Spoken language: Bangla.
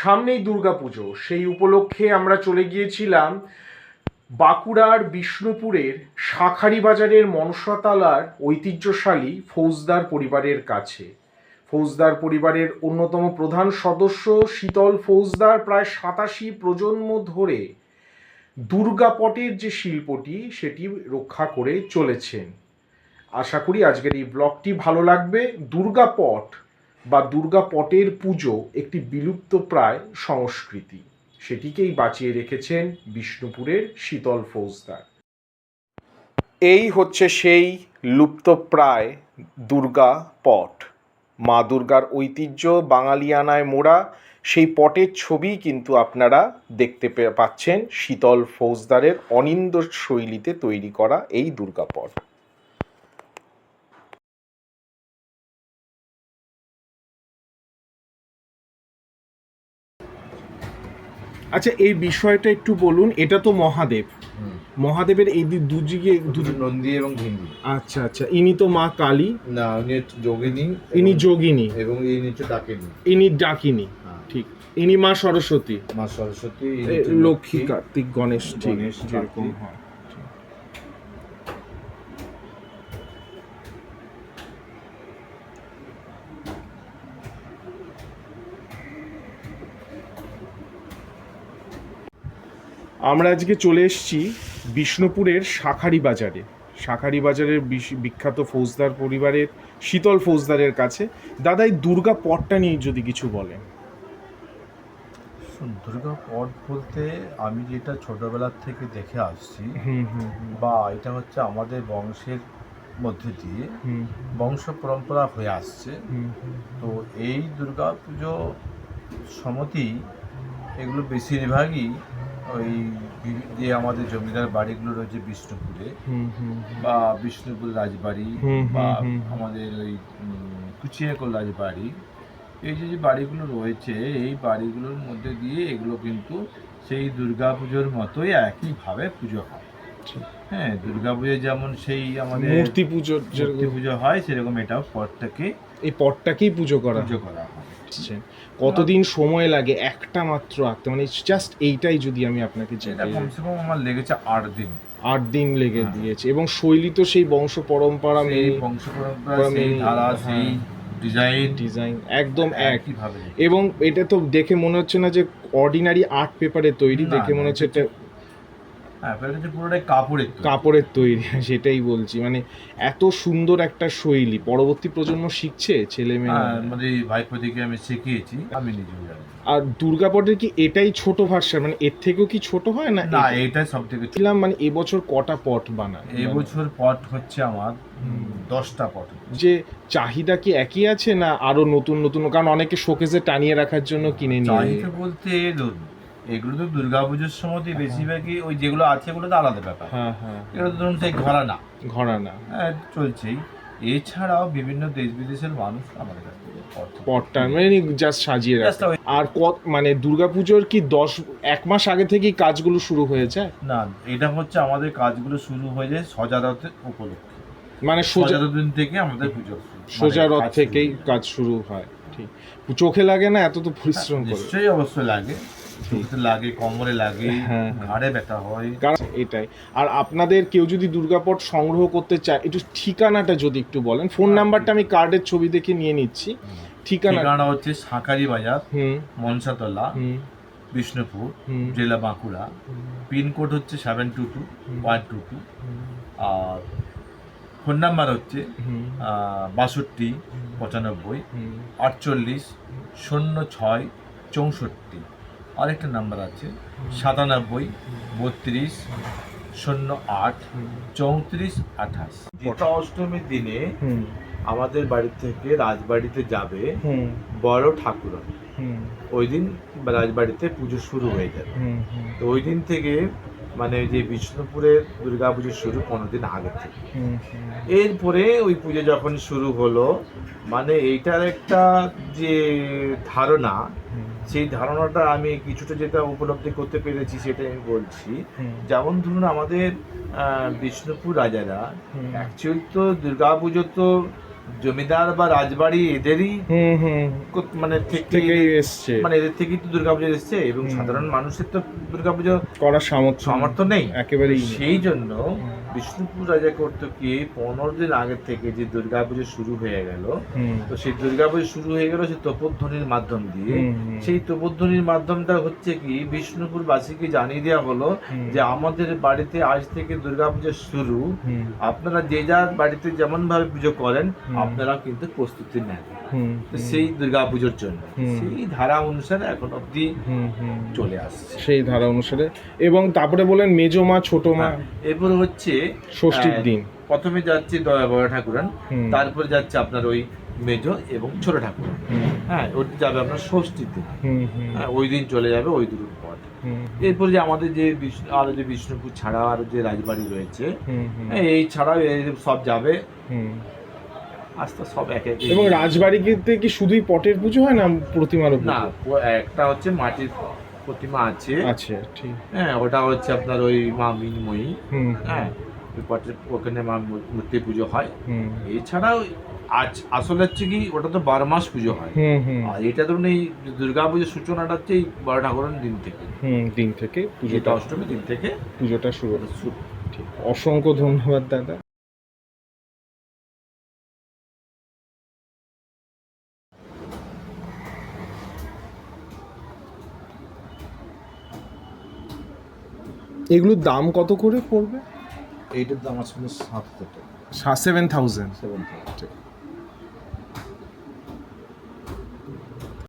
সামনেই দুর্গাপুজো। সেই উপলক্ষে আমরা চলে গিয়েছিলাম বাঁকুড়ার বিষ্ণুপুরের শাঁখারি বাজারের মনসাতলার ঐতিহ্যশালী ফৌজদার পরিবারের কাছে। ফৌজদার পরিবারের অন্যতম প্রধান সদস্য শীতল ফৌজদার প্রায় সাতাশি প্রজন্ম ধরে দুর্গাপটের যে শিল্পটি, সেটি রক্ষা করে চলেছেন। আশা করি আজকের এই ব্লগটি ভালো লাগবে। দুর্গাপট বা দুর্গাপটের পুজো একটি বিলুপ্ত প্রায় সংস্কৃতি। সেটিকেই বাঁচিয়ে রেখেছেন বিষ্ণুপুরের শীতল ফৌজদার। এই হচ্ছে সেই লুপ্তপ্রায় দুর্গা পট। মা দুর্গার ঐতিহ্য বাঙালিয়ানায় মোড়া, সেই পটের ছবি কিন্তু আপনারা দেখতে পাচ্ছেন শীতল ফৌজদারের অনিন্দ শৈলীতে তৈরি করা এই দুর্গাপট আচ্ছা এই বিষয়টা একটু বলুন এটা তো মহাদেব। মহাদেবের এই দুদিকে নন্দী এবং ভিন্দি আচ্ছা আচ্ছা ইনি তো মা কালী। না উনি যোগিনী ইনি যোগিনী। এবং ইনি হচ্ছে ডাকিনী। ইনি ডাকিনী হ্যাঁ। ঠিক। ইনি মা সরস্বতী। মা সরস্বতী লক্ষ্মী। কার্তিক গণেশ ঠিক যেরকম হয়। আমরা আজকে চলে এসেছি বিষ্ণুপুরের শাখারি বাজারে শাখারি বাজারের বিখ্যাত ফৌজদার পরিবারের শীতল ফৌজদারের কাছে। দাদা এই দুর্গা পটটা নিয়ে যদি কিছু বলেন। দুর্গা পট বলতে আমি যেটা ছোটবেলার থেকে দেখে আসছি বা এটা হচ্ছে আমাদের বংশের মধ্যে দিয়ে বংশ পরম্পরা হয়ে আসছে। তো এই দুর্গা পুজো সমতি এগুলো বেশিরভাগই ওই যে আমাদের জমিদার বাড়িগুলো রয়েছে বিষ্ণুপুরে হুম হুম হুম। বা বিষ্ণুপুর রাজবাড়ি বা। আমাদের ওই কুচিয়াকোল রাজবাড়ি এই যে যে বাড়িগুলো রয়েছে এই বাড়িগুলোর মধ্যে দিয়ে এগুলো কিন্তু সেই দুর্গাপুজোর মতোই একইভাবে পুজো হয় ঠিক। হ্যাঁ দুর্গাপুজো যেমন সেই আমাদের মূর্তি পুজোর মূর্তি পুজো হয় সেরকম এটাও পটটাকে এই পটটাকেই পুজো করা পুজো করা হয় হচ্ছে কতদিন সময় লাগে একটা মাত্র আঁকতে? মানে জাস্ট এইটাই যদি আমি আপনাকে কমসে কম আমার লেগেছে আট দিন। আট দিন লেগে হ্যাঁ। দিয়েছে। এবং শৈলী তো সেই বংশ পরম্পরা মেনে বংশ পরম্পরা মেনে- ধারা হ্যাঁ। সেই ডিজাইন ডিজাইন একদম এক। এবং এটা তো দেখে মনে হচ্ছে না যে অর্ডিনারি আর্ট পেপারে তৈরি দেখে মনে হচ্ছে এটা হ্যাঁ পুরোটাই কাপড়ের তৈরি। কাপড়ের তৈরি সেটাই বলছি। মানে এত সুন্দর একটা শৈলী পরবর্তী প্রজন্ম শিখছে ছেলে হ্যাঁ, মেয়ে আমাদের এই ভাইপোদিকে আমি শিখিয়েছি আমি নিজেও জানি। আর দুর্গাপটের কি এটাই ছোট ভার্সন? মানে এর থেকেও কি ছোট হয় না না এটা? এইটাই সব থেকে ছিলাম মানে এবছর কটা পট বানায় এবছর পট হচ্ছে আমার দশটা পট যে চাহিদা কি একই আছে না আরও নতুন নতুন? কারণ অনেকে শোকেজে টানিয়ে রাখার জন্য কিনে নিয়ে চাহিদা বলতে এগুলো তো দুর্গাপুজোর সময় বেশিরভাগই ওই যেগুলো আছে এগুলো তো আলাদা ব্যাপার। হ্যাঁ হ্যাঁ এগুলো তো ধরুন সেই ঘরানা। ঘরানা। হ্যাঁ চলছেই। এছাড়াও বিভিন্ন দেশ বিদেশের মানুষ আমাদের কাছ পটটা মানে জাস্ট সাজিয়ে রাখে। আর কত মানে দুর্গাপুজোর কি দশ এক মাস আগে থেকেই কাজগুলো শুরু হয়ে যায় না এটা হচ্ছে আমাদের কাজগুলো শুরু হয়ে যায় সজারতের উপলক্ষে। মানে সোজা দিন থেকে আমাদের পুজো সোজা মানে রথ থেকেই কাজ শুরু হয় ঠিক। চোখে লাগে না এত তো পরিশ্রম করে। নিশ্চয়ই অবশ্যই লাগে। লাগে কোমরে লাগে হ্যাঁ, হ্যাঁ। ঘাড়ে ব্যথা হয়। এটাই। আর আপনাদের কেউ যদি দুর্গাপট সংগ্রহ করতে চায় একটু ঠিকানাটা যদি একটু বলেন। ফোন হ্যাঁ, নাম্বারটা আমি কার্ডের ছবি দেখে নিয়ে নিচ্ছি। ঠিকানা ঠিকানা হচ্ছে সাঁকারি বাজার মনসাতলা বিষ্ণুপুর জেলা বাঁকুড়া। পিনকোড হচ্ছে seven two two one two two. আর ফোন নাম্বার হচ্ছে বাষট্টি পঁচানব্বই আটচল্লিশ শূন্য ছয় চৌষট্টি। আরেকটা নাম্বার আছে। সাতানব্বই বত্রিশ শূন্য আট চৌত্রিশ আঠাশ। গীতা অষ্টমীর দিনে আমাদের বাড়ি থেকে রাজবাড়িতে যাবে বড় ঠাকুর হুম। ওই দিন রাজবাড়িতে পুজো শুরু হয়ে যাবে। হুম হুম। তো ওই দিন থেকে মানে ওই যে বিষ্ণুপুরের দুর্গা পুজো শুরু পনেরো দিন আগে থেকে। এরপরে ওই পুজো যখন শুরু হলো মানে এইটার একটা যে ধারণা সেই ধারণাটা আমি কিছুটা যেটা উপলব্ধি করতে পেরেছি সেটা আমি বলছি। যেমন ধরুন আমাদের বিষ্ণুপুর রাজারা। অ্যাকচুয়ালি তো দুর্গা পুজো তো জমিদার বা রাজবাড়ি এদেরই মানে থেকে এসছে। মানে এদের থেকেই তো দুর্গাপুজো এসছে এবং সাধারণ মানুষের তো দুর্গাপুজো করার সামর্থ্য সামর্থ্য নেই। একেবারেই নেই। সেই জন্য বিষ্ণুপুর রাজা কর্তৃকে পনেরো দিন আগে থেকে যে দুর্গাপুজো শুরু হয়ে গেল তো সেই দুর্গাপুজো শুরু হয়ে গেল সেই তপোধ্বনির মাধ্যম দিয়ে। সেই তপোধ্বনির মাধ্যমটা হচ্ছে কি বিষ্ণুপুর বাসীকে জানিয়ে দেওয়া হলো যে আমাদের বাড়িতে আজ থেকে দুর্গাপুজো শুরু। আপনারা যে যার বাড়িতে যেমন ভাবে পুজো করেন আপনারা কিন্তু প্রস্তুতি নেন। সেই দুর্গাপুজোর জন্য সেই ধারা অনুসারে এখন অব্দি চলে আসছে। সেই ধারা অনুসারে। এবং তারপরে বলেন মেজো মা ছোট মা। হ্যাঁ, এরপর হচ্ছে ষষ্ঠীর দিন। প্রথমে যাচ্ছে দয়া বড় ঠাকুরান। তারপর যাচ্ছে আপনার ওই মেজো এবং ছোট ঠাকুর হ্যাঁ ওটা যাবে আপনার হ্যাঁ ওই দিন চলে যাবে ওই দুটোর হুম এরপর যে আমাদের যে আরও যে বিষ্ণুপুর ছাড়া আরও যে রাজবাড়ি রয়েছে হ্যাঁ, এই ছাড়াও সব যাবে। আস্তে সব এক এক এবং রাজবাড়িতে কি শুধুই পটের পুজো হয় না প্রতিমারও পুজো? না একটা হচ্ছে মাটির প্রতিমা আছে। আছে ঠিক। হ্যাঁ ওটা হচ্ছে আপনার ওই মা মিনময়ী। হ্যাঁ ওই ওখানে মা মূর্তি পুজো হয়। এছাড়াও আজ আসলে হচ্ছে কি ওটা তো বারো মাস পুজো হয়। আর এটা ধরুন এই দুর্গা পুজোর সূচনাটা হচ্ছে এই বড় ঠাকুরের দিন থেকে। দিন থেকে পুজোটা অষ্টমী দিন থেকে পুজোটা শুরু অসংখ্য ধন্যবাদ দাদা। এগুলোর দাম কত করে পড়বে? এইটার দাম আছে সাত সেভেন থাউজেন্ড সেভেন থাউজেন্ড